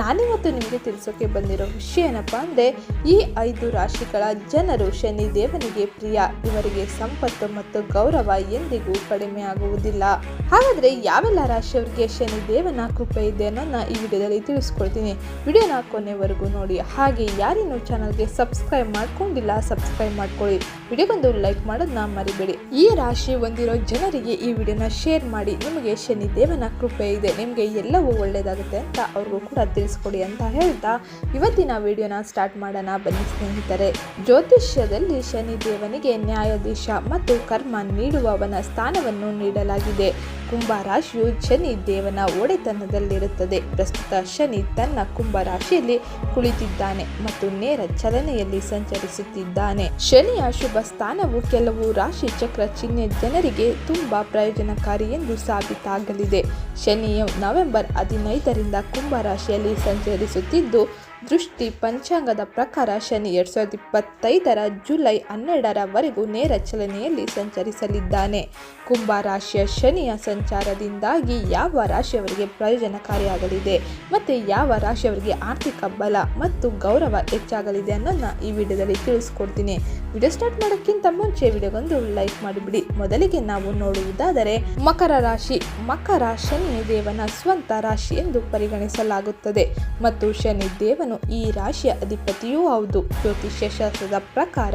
ನಾನಿವತ್ತು ನಿಮಗೆ ತಿಳಿಸೋಕೆ ಬಂದಿರೋ ವಿಷಯ ಏನಪ್ಪ ಅಂದರೆ, ಈ ಐದು ರಾಶಿಗಳ ಜನರು ಶನಿ ದೇವನಿಗೆ ಪ್ರಿಯ. ಇವರಿಗೆ ಸಂಪತ್ತು ಮತ್ತು ಗೌರವ ಎಂದಿಗೂ ಕಡಿಮೆ ಆಗುವುದಿಲ್ಲ. ಹಾಗಾದರೆ ಯಾವೆಲ್ಲ ರಾಶಿಯವರಿಗೆ ಶನಿ ದೇವನ ಕೃಪೆ ಇದೆ ಅನ್ನೋದನ್ನ ಈ ವಿಡಿಯೋದಲ್ಲಿ ತಿಳಿಸ್ಕೊಳ್ತೀನಿ ವಿಡಿಯೋನ ಕೊನೆವರೆಗೂ ನೋಡಿ. ಹಾಗೆ ಯಾರೇನು ಚಾನಲ್ಗೆ ಸಬ್ಸ್ಕ್ರೈಬ್ ಮಾಡ್ಕೊಂಡಿಲ್ಲ, ಸಬ್ಸ್ಕ್ರೈಬ್ ಮಾಡ್ಕೊಳ್ಳಿ. ವಿಡಿಯೋಗೊಂದು ಲೈಕ್ ಮಾಡೋದನ್ನ ಮರಿಬೇಡಿ. ಈ ರಾಶಿ ಹೊಂದಿರೋ ಜನರಿಗೆ ಈ ವಿಡಿಯೋನ ಶೇರ್ ಮಾಡಿ. ನಿಮಗೆ ಶನಿ ದೇವನ ಕೃಪೆ ಇದೆ. ನಿಮಗೆ ಎಲ್ಲವೂ ಒಳ್ಳೆಯದಾಗುತ್ತೆ ಅಂತ ಅವ್ರಿಗೂ ಕೂಡ ತಿಳಿಸ್ಕೊಡಿ ಅಂತ ಹೇಳ್ತಾ ಇವತ್ತಿನ ವಿಡಿಯೋನ ಸ್ಟಾರ್ಟ್ ಮಾಡೋಣ. ಬನ್ನಿ ಸ್ನೇಹಿತರೆ, ಜ್ಯೋತಿಷ್ಯದಲ್ಲಿ ಶನಿ ದೇವನಿಗೆ ನ್ಯಾಯಾಧೀಶ ಮತ್ತು ಕರ್ಮ ನೀಡುವವನ ಸ್ಥಾನವನ್ನು ನೀಡಲಾಗಿದೆ. ಕುಂಭ ರಾಶಿಯು ಶನಿ ದೇವನ ಒಡೆತನದಲ್ಲಿರುತ್ತದೆ. ಪ್ರಸ್ತುತ ಶನಿ ತನ್ನ ಕುಂಭ ರಾಶಿಯಲ್ಲಿ ಕುಳಿತಿದ್ದಾನೆ ಮತ್ತು ನೇರ ಚಲನೆಯಲ್ಲಿ ಸಂಚರಿಸುತ್ತಿದ್ದಾನೆ. ಶನಿಯ ಶುಭ ಸ್ಥಾನವು ಕೆಲವು ರಾಶಿ ಚಕ್ರ ಚಿಹ್ನೆ ಜನರಿಗೆ ತುಂಬಾ ಪ್ರಯೋಜನಕಾರಿ ಎಂದು ಸಾಬೀತಾಗಲಿದೆ. ಶನಿಯು ನವೆಂಬರ್ ಹದಿನೈದರಿಂದ ಕುಂಭ ರಾಶಿಯಲ್ಲಿ ಸಂಚರಿಸುತ್ತಿದ್ದು ದೃಷ್ಟಿ ಪಂಚಾಂಗದ ಪ್ರಕಾರ ಶನಿ ಎರಡು ಸಾವಿರದ ಇಪ್ಪತ್ತೈದರ ಜುಲೈ ಹನ್ನೆರಡರವರೆಗೂ ನೇರ ಚಲನೆಯಲ್ಲಿ ಸಂಚರಿಸಲಿದ್ದಾನೆ. ಕುಂಭ ರಾಶಿಯ ಶನಿಯ ಸಂಚಾರದಿಂದಾಗಿ ಯಾವ ರಾಶಿಯವರಿಗೆ ಪ್ರಯೋಜನಕಾರಿಯಾಗಲಿದೆ ಮತ್ತು ಯಾವ ರಾಶಿಯವರಿಗೆ ಆರ್ಥಿಕ ಬಲ ಮತ್ತು ಗೌರವ ಹೆಚ್ಚಾಗಲಿದೆ ಅನ್ನೋದನ್ನ ಈ ವಿಡಿಯೋದಲ್ಲಿ ತಿಳಿಸ್ಕೊಡ್ತೀನಿ. ವಿಡಿಯೋ ಸ್ಟಾರ್ಟ್ ಮಾಡೋಕ್ಕಿಂತ ಮುಂಚೆ ವಿಡಿಯೋಗೊಂದು ಲೈಕ್ ಮಾಡಿಬಿಡಿ. ಮೊದಲಿಗೆ ನಾವು ನೋಡುವುದಾದರೆ ಮಕರ ರಾಶಿ. ಮಕರ ಶನಿ ದೇವನ ಸ್ವಂತ ರಾಶಿ ಎಂದು ಪರಿಗಣಿಸಲಾಗುತ್ತದೆ. ಮತ್ತು ಶನಿ ದೇವನು ಈ ರಾಶಿಯ ಅಧಿಪತಿಯೂ ಹೌದು. ಜ್ಯೋತಿಷ್ಯ ಶಾಸ್ತ್ರದ ಪ್ರಕಾರ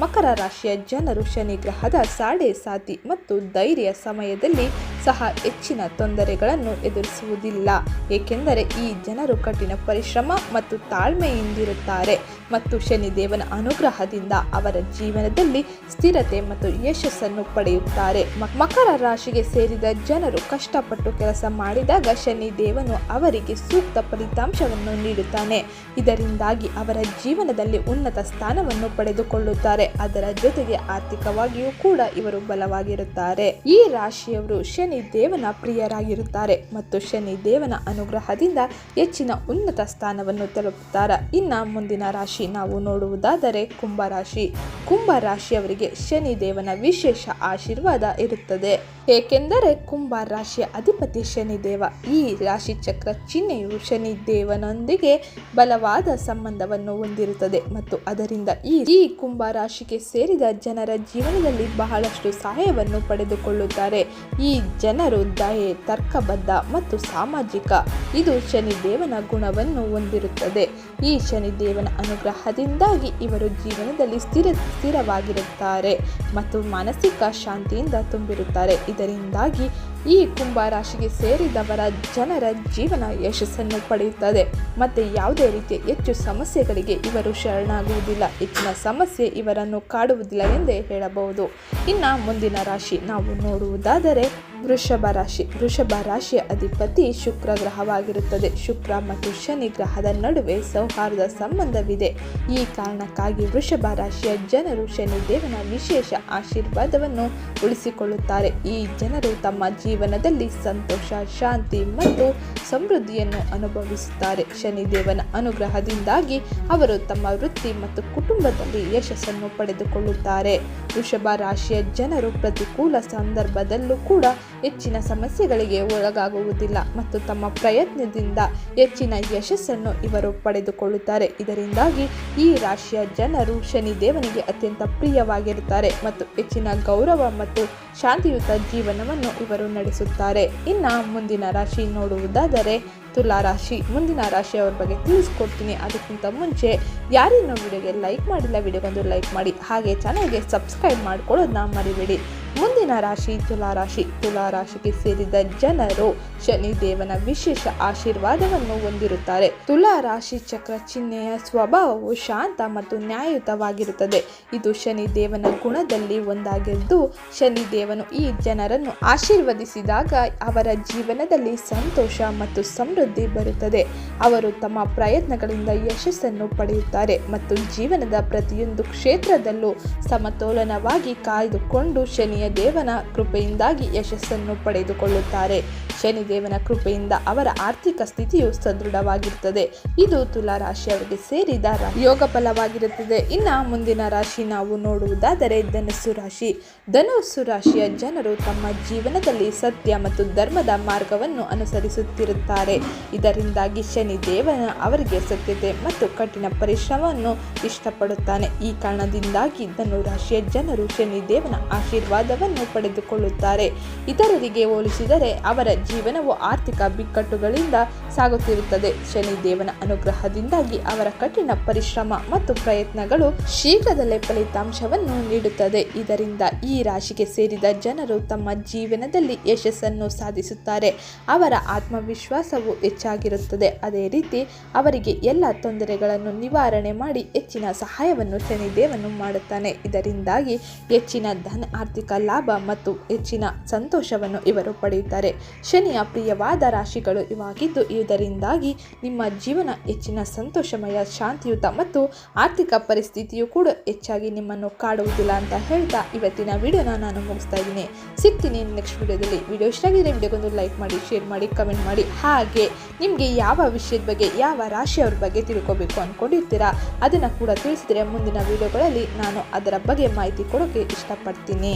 ಮಕರ ರಾಶಿಯ ಜನರು ಶನಿ ಗ್ರಹದ ಸಾಡೆ ಸಾತಿ ಮತ್ತು ಧೈರ್ಯ ಸಮಯದಲ್ಲಿ ಸಹ ಹೆಚ್ಚಿನ ತೊಂದರೆಗಳನ್ನು ಎದುರಿಸುವುದಿಲ್ಲ. ಏಕೆಂದರೆ ಈ ಜನರು ಕಠಿಣ ಪರಿಶ್ರಮ ಮತ್ತು ತಾಳ್ಮೆಯಿಂದಿರುತ್ತಾರೆ ಮತ್ತು ಶನಿ ದೇವನ ಅನುಗ್ರಹದಿಂದ ಅವರ ಜೀವನದಲ್ಲಿ ಸ್ಥಿರತೆ ಮತ್ತು ಯಶಸ್ಸನ್ನು ಪಡೆಯುತ್ತಾರೆ. ಮಕರ ರಾಶಿಗೆ ಸೇರಿದ ಜನರು ಕಷ್ಟಪಟ್ಟು ಕೆಲಸ ಮಾಡಿದಾಗ ಶನಿ ದೇವನು ಅವರಿಗೆ ಸೂಕ್ತ ಫಲಿತಾಂಶವನ್ನು ನೀಡುತ್ತಾನೆ. ಇದರಿಂದಾಗಿ ಅವರ ಜೀವನದಲ್ಲಿ ಉನ್ನತ ಸ್ಥಾನವನ್ನು ಪಡೆದುಕೊಳ್ಳುತ್ತಾರೆ. ಅದರ ಜೊತೆಗೆ ಆರ್ಥಿಕವಾಗಿಯೂ ಕೂಡ ಇವರು ಬಲವಾಗಿರುತ್ತಾರೆ. ಈ ರಾಶಿಯವರು ಶನಿ ದೇವನ ಪ್ರಿಯರಾಗಿರುತ್ತಾರೆ ಮತ್ತು ಶನಿ ದೇವನ ಅನುಗ್ರಹದಿಂದ ಹೆಚ್ಚಿನ ಉನ್ನತ ಸ್ಥಾನವನ್ನು ತಲುಪುತ್ತಾರೆ. ಇನ್ನ ಮುಂದಿನ ರಾಶಿ ನಾವು ನೋಡುವುದಾದರೆ ಕುಂಭ ರಾಶಿ. ಕುಂಭ ರಾಶಿಯವರಿಗೆ ಶನಿ ದೇವನ ವಿಶೇಷ ಆಶೀರ್ವಾದ ಇರುತ್ತದೆ. ಏಕೆಂದರೆ ಕುಂಭ ರಾಶಿಯ ಅಧಿಪತಿ ಶನಿದೇವ. ಈ ರಾಶಿ ಚಕ್ರ ಚಿಹ್ನೆಯು ಶನಿ ದೇವನೊಂದಿಗೆ ಬಲವಾದ ಸಂಬಂಧವನ್ನು ಹೊಂದಿರುತ್ತದೆ ಮತ್ತು ಅದರಿಂದ ಈ ಈ ಕುಂಭ ರಾಶಿಗೆ ಸೇರಿದ ಜನರ ಜೀವನದಲ್ಲಿ ಬಹಳಷ್ಟು ಸಹಾಯವನ್ನು ಪಡೆದುಕೊಳ್ಳುತ್ತಾರೆ. ಈ ಜನರು ದಯೆ, ತರ್ಕಬದ್ಧ ಮತ್ತು ಸಾಮಾಜಿಕ. ಇದು ಶನಿದೇವನ ಗುಣವನ್ನು ಹೊಂದಿರುತ್ತದೆ. ಈ ಶನಿದೇವನ ಅನುಗ್ರಹದಿಂದಾಗಿ ಇವರು ಜೀವನದಲ್ಲಿ ಸ್ಥಿರ ಸ್ಥಿರವಾಗಿರುತ್ತಾರೆ ಮತ್ತು ಮಾನಸಿಕ ಶಾಂತಿಯಿಂದ ತುಂಬಿರುತ್ತಾರೆ. ಇದರಿಂದಾಗಿ ಈ ಕುಂಭ ರಾಶಿಗೆ ಸೇರಿದವರ ಜನರ ಜೀವನ ಯಶಸ್ಸನ್ನು ಪಡೆಯುತ್ತದೆ. ಮತ್ತು ಯಾವುದೇ ರೀತಿಯ ಹೆಚ್ಚು ಸಮಸ್ಯೆಗಳಿಗೆ ಇವರು ಶರಣಾಗುವುದಿಲ್ಲ. ಹೆಚ್ಚಿನ ಸಮಸ್ಯೆ ಇವರನ್ನು ಕಾಡುವುದಿಲ್ಲ ಎಂದೇ ಹೇಳಬಹುದು. ಇನ್ನು ಮುಂದಿನ ರಾಶಿ ನಾವು ನೋಡುವುದಾದರೆ ವೃಷಭ ರಾಶಿ. ವೃಷಭ ರಾಶಿಯ ಅಧಿಪತಿ ಶುಕ್ರ ಗ್ರಹವಾಗಿರುತ್ತದೆ. ಶುಕ್ರ ಮತ್ತು ಶನಿ ಗ್ರಹದ ನಡುವೆ ಸೌಹಾರ್ದ ಸಂಬಂಧವಿದೆ. ಈ ಕಾರಣಕ್ಕಾಗಿ ವೃಷಭ ರಾಶಿಯ ಜನರು ಶನಿ ದೇವನ ವಿಶೇಷ ಆಶೀರ್ವಾದವನ್ನು ಉಳಿಸಿಕೊಳ್ಳುತ್ತಾರೆ. ಈ ಜನರು ತಮ್ಮ ಜೀವನದಲ್ಲಿ ಸಂತೋಷ, ಶಾಂತಿ ಮತ್ತು ಸಮೃದ್ಧಿಯನ್ನು ಅನುಭವಿಸುತ್ತಾರೆ. ಶನಿದೇವನ ಅನುಗ್ರಹದಿಂದಾಗಿ ಅವರು ತಮ್ಮ ವೃತ್ತಿ ಮತ್ತು ಕುಟುಂಬದಲ್ಲಿ ಯಶಸ್ಸನ್ನು ಪಡೆದುಕೊಳ್ಳುತ್ತಾರೆ. ವೃಷಭ ರಾಶಿಯ ಜನರು ಪ್ರತಿಕೂಲ ಸಂದರ್ಭದಲ್ಲೂ ಕೂಡ ಹೆಚ್ಚಿನ ಸಮಸ್ಯೆಗಳಿಗೆ ಒಳಗಾಗುವುದಿಲ್ಲ ಮತ್ತು ತಮ್ಮ ಪ್ರಯತ್ನದಿಂದ ಹೆಚ್ಚಿನ ಯಶಸ್ಸನ್ನು ಇವರು ಪಡೆದುಕೊಳ್ಳುತ್ತಾರೆ. ಇದರಿಂದಾಗಿ ಈ ರಾಶಿಯ ಜನರು ಶನಿದೇವನಿಗೆ ಅತ್ಯಂತ ಪ್ರಿಯವಾಗಿರುತ್ತಾರೆ ಮತ್ತು ಹೆಚ್ಚಿನ ಗೌರವ ಮತ್ತು ಶಾಂತಿಯುತ ಜೀವನವನ್ನು ಇವರು ನಡೆಸುತ್ತಾರೆ. ಇನ್ನು ಮುಂದಿನ ರಾಶಿ ನೋಡುವುದಾದರೆ ತುಲಾ ರಾಶಿ, ಮುಂದಿನ ರಾಶಿಯವರ ಬಗ್ಗೆ ತಿಳಿಸ್ಕೊಡ್ತೀನಿ. ಅದಕ್ಕಿಂತ ಮುಂಚೆ ಯಾರಿನ್ನೂ ವಿಡಿಯೋಗೆ ಲೈಕ್ ಮಾಡಿಲ್ಲ, ವಿಡಿಯೋಗೊಂದು ಲೈಕ್ ಮಾಡಿ. ಹಾಗೆ ಚಾನಲ್ಗೆ ಸಬ್ಸ್ಕ್ರೈಬ್ ಮಾಡ್ಕೊಳ್ಳೋದನ್ನ ಮರಿಬೇಡಿ. ಮುಂದಿನ ರಾಶಿ ತುಲಾರಾಶಿ ರಾಶಿ. ತುಲಾ ರಾಶಿಗೆ ಸೇರಿದ ಜನರು ಶನಿ ದೇವನ ವಿಶೇಷ ಆಶೀರ್ವಾದವನ್ನು ಹೊಂದಿರುತ್ತಾರೆ. ತುಲಾ ರಾಶಿ ಚಕ್ರ ಚಿಹ್ನೆಯ ಸ್ವಭಾವವು ಶಾಂತ ಮತ್ತು ನ್ಯಾಯಯುತವಾಗಿರುತ್ತದೆ. ಇದು ಶನಿ ದೇವನ ಗುಣದಲ್ಲಿ ಒಂದಾಗಿದ್ದು, ಶನಿ ದೇವನು ಈ ಜನರನ್ನು ಆಶೀರ್ವದಿಸಿದಾಗ ಅವರ ಜೀವನದಲ್ಲಿ ಸಂತೋಷ ಮತ್ತು ಸಮೃದ್ಧಿ ಬರುತ್ತದೆ. ಅವರು ತಮ್ಮ ಪ್ರಯತ್ನಗಳಿಂದ ಯಶಸ್ಸನ್ನು ಪಡೆಯುತ್ತಾರೆ ಮತ್ತು ಜೀವನದ ಪ್ರತಿಯೊಂದು ಕ್ಷೇತ್ರದಲ್ಲೂ ಸಮತೋಲನವಾಗಿ ಕಾಯ್ದುಕೊಂಡು ಶನಿಯ ದೇವನ ಕೃಪೆಯಿಂದಾಗಿ ಯಶಸ್ಸನ್ನು ಪಡೆದುಕೊಳ್ಳುತ್ತಾರೆ. ಶನಿದೇವನ ಕೃಪೆಯಿಂದ ಅವರ ಆರ್ಥಿಕ ಸ್ಥಿತಿಯು ಸದೃಢವಾಗಿರುತ್ತದೆ. ಇದು ತುಲಾ ರಾಶಿಯವರಿಗೆ ಸೇರಿದ ಯೋಗ ಫಲವಾಗಿರುತ್ತದೆ. ಇನ್ನ ಮುಂದಿನ ರಾಶಿ ನಾವು ನೋಡುವುದಾದರೆ ಧನುಸ್ಸು ರಾಶಿ. ಧನುಸ್ಸು ರಾಶಿಯ ಜನರು ತಮ್ಮ ಜೀವನದಲ್ಲಿ ಸತ್ಯ ಮತ್ತು ಧರ್ಮದ ಮಾರ್ಗವನ್ನು ಅನುಸರಿಸುತ್ತಿರುತ್ತಾರೆ. ಇದರಿಂದಾಗಿ ಶನಿ ದೇವನ ಅವರಿಗೆ ಸತ್ಯತೆ ಮತ್ತು ಕಠಿಣ ಪರಿಶ್ರಮವನ್ನು ಇಷ್ಟಪಡುತ್ತಾನೆ. ಈ ಕಾರಣದಿಂದಾಗಿ ಧನು ರಾಶಿಯ ಜನರು ಶನಿ ದೇವನ ಆಶೀರ್ವಾದವನ್ನು ಪಡೆದುಕೊಳ್ಳುತ್ತಾರೆ. ಇತರರಿಗೆ ಹೋಲಿಸಿದರೆ ಅವರ ಜೀವನವು ಆರ್ಥಿಕ ಬಿಕ್ಕಟ್ಟುಗಳಿಂದ ಸಾಗುತ್ತಿರುತ್ತದೆ. ಶನಿ ದೇವನ ಅನುಗ್ರಹದಿಂದಾಗಿ ಅವರ ಕಠಿಣ ಪರಿಶ್ರಮ ಮತ್ತು ಪ್ರಯತ್ನಗಳು ಶೀಘ್ರದಲ್ಲೇ ಫಲಿತಾಂಶವನ್ನು ನೀಡುತ್ತದೆ. ಇದರಿಂದ ಈ ರಾಶಿಗೆ ಸೇರಿದ ಜನರು ತಮ್ಮ ಜೀವನದಲ್ಲಿ ಯಶಸ್ಸನ್ನು ಸಾಧಿಸುತ್ತಾರೆ. ಅವರ ಆತ್ಮವಿಶ್ವಾಸವು ಹೆಚ್ಚಾಗಿರುತ್ತದೆ. ಅದೇ ರೀತಿ ಅವರಿಗೆ ಎಲ್ಲ ತೊಂದರೆಗಳನ್ನು ನಿವಾರಣೆ ಮಾಡಿ ಹೆಚ್ಚಿನ ಸಹಾಯವನ್ನು ಶನಿದೇವನು ಮಾಡುತ್ತಾನೆ. ಇದರಿಂದಾಗಿ ಹೆಚ್ಚಿನ ಧನ, ಆರ್ಥಿಕ ಲಾಭ ಮತ್ತು ಹೆಚ್ಚಿನ ಸಂತೋಷವನ್ನು ಇವರು ಪಡೆಯುತ್ತಾರೆ. ಶನಿಯ ಪ್ರಿಯವಾದ ರಾಶಿಗಳು ಇವಾಗಿದ್ದು, ಇದರಿಂದಾಗಿ ನಿಮ್ಮ ಜೀವನ ಹೆಚ್ಚಿನ ಸಂತೋಷಮಯ, ಶಾಂತಿಯುತ ಮತ್ತು ಆರ್ಥಿಕ ಪರಿಸ್ಥಿತಿಯು ಕೂಡ ಹೆಚ್ಚಾಗಿ ನಿಮ್ಮನ್ನು ಕಾಡುವುದಿಲ್ಲ ಅಂತ ಹೇಳ್ತಾ ಇವತ್ತಿನ ವಿಡಿಯೋನ ನಾನು ಮುಗಿಸ್ತಾ ಇದ್ದೀನಿ. ಸಿಗ್ತೀನಿ ನೆಕ್ಸ್ಟ್ ವಿಡಿಯೋದಲ್ಲಿ. ವಿಡಿಯೋ ಇಷ್ಟ ಆಗಿದ್ರೆ ವಿಡಿಯೋಗೊಂದು ಲೈಕ್ ಮಾಡಿ ಶೇರ್ ಮಾಡಿ ಕಮೆಂಟ್ ಮಾಡಿ. ಹಾಗೆ ನಿಮಗೆ ಯಾವ ವಿಷಯದ ಬಗ್ಗೆ, ಯಾವ ರಾಶಿಯವ್ರ ಬಗ್ಗೆ ತಿಳ್ಕೊಬೇಕು ಅಂದ್ಕೊಂಡಿರ್ತೀರಾ ಅದನ್ನು ಕೂಡ ತಿಳಿಸಿದರೆ ಮುಂದಿನ ವಿಡಿಯೋಗಳಲ್ಲಿ ನಾನು ಅದರ ಬಗ್ಗೆ ಮಾಹಿತಿ ಕೊಡೋಕ್ಕೆ ಇಷ್ಟಪಡ್ತೀನಿ.